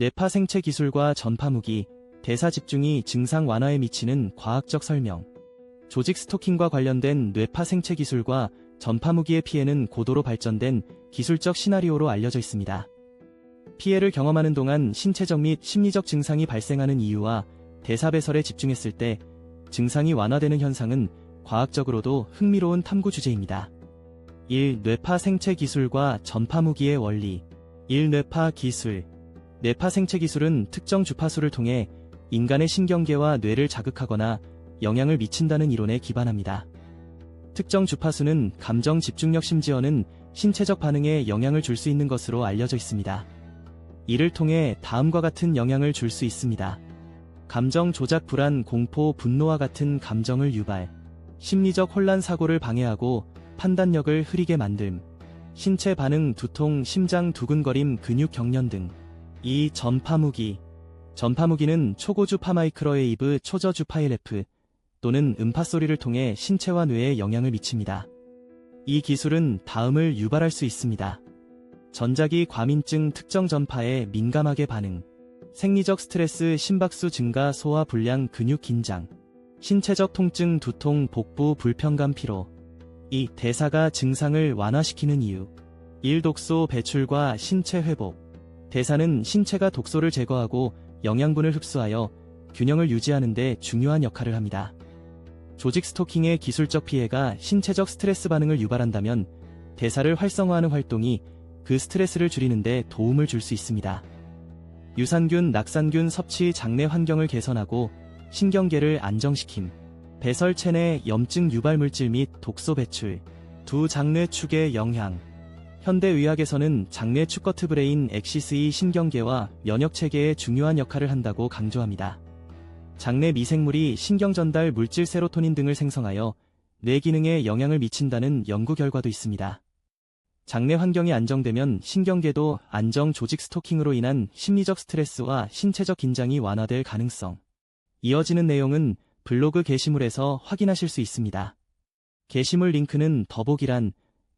뇌파 생체 기술과 전파 무기, 대사 집중이 증상 완화에 미치는 과학적 설명. 조직 스토킹과 관련된 뇌파 생체 기술과 전파 무기의 피해는 고도로 발전된 기술적 시나리오로 알려져 있습니다. 피해를 경험하는 동안 신체적 및 심리적 증상이 발생하는 이유와 대사 배설에 집중했을 때 증상이 완화되는 현상은 과학적으로도 흥미로운 탐구 주제입니다. 1. 뇌파 생체 기술과 전파 무기의 원리 1. 뇌파 기술 뇌파 생체 기술은 특정 주파수를 통해 인간의 신경계와 뇌를 자극하거나 영향을 미친다는 이론에 기반합니다. 특정 주파수는 감정 집중력 심지어는 신체적 반응에 영향을 줄 수 있는 것으로 알려져 있습니다. 이를 통해 다음과 같은 영향을 줄 수 있습니다. 감정 조작 불안, 공포, 분노와 같은 감정을 유발, 심리적 혼란 사고를 방해하고 판단력을 흐리게 만듦, 신체 반응, 두통, 심장 두근거림, 근육 경련 등. 이 전파무기. 전파무기는 초고주 파마이크로웨이브 초저주 파일레프 또는 음파 소리를 통해 신체와 뇌에 영향을 미칩니다. 이 기술은 다음을 유발할 수 있습니다. 전자기 과민증 특정 전파에 민감하게 반응, 생리적 스트레스, 심박수 증가, 소화 불량, 근육 긴장, 신체적 통증, 두통, 복부, 불편감, 피로. 이 대사가 증상을 완화시키는 이유. 1. 독소 배출과 신체 회복. 대사는 신체가 독소를 제거하고 영양분을 흡수하여 균형을 유지하는 데 중요한 역할을 합니다. 조직 스토킹의 기술적 피해가 신체적 스트레스 반응을 유발한다면 대사를 활성화하는 활동이 그 스트레스를 줄이는 데 도움을 줄 수 있습니다. 유산균, 낙산균 섭취 장내 환경을 개선하고 신경계를 안정시킴, 배설 체 내 염증 유발 물질 및 독소 배출, 두 장내 축의 영향. 현대의학에서는 장내 축거트 브레인 엑시스의 신경계와 면역 체계에 중요한 역할을 한다고 강조합니다. 장내 미생물이 신경 전달 물질 세로토닌 등을 생성하여 뇌 기능에 영향을 미친다는 연구 결과도 있습니다. 장내 환경이 안정되면 신경계도 안정 조직 스토킹으로 인한 심리적 스트레스와 신체적 긴장이 완화될 가능성. 이어지는 내용은 블로그 게시물에서 확인하실 수 있습니다. 게시물 링크는 더보기란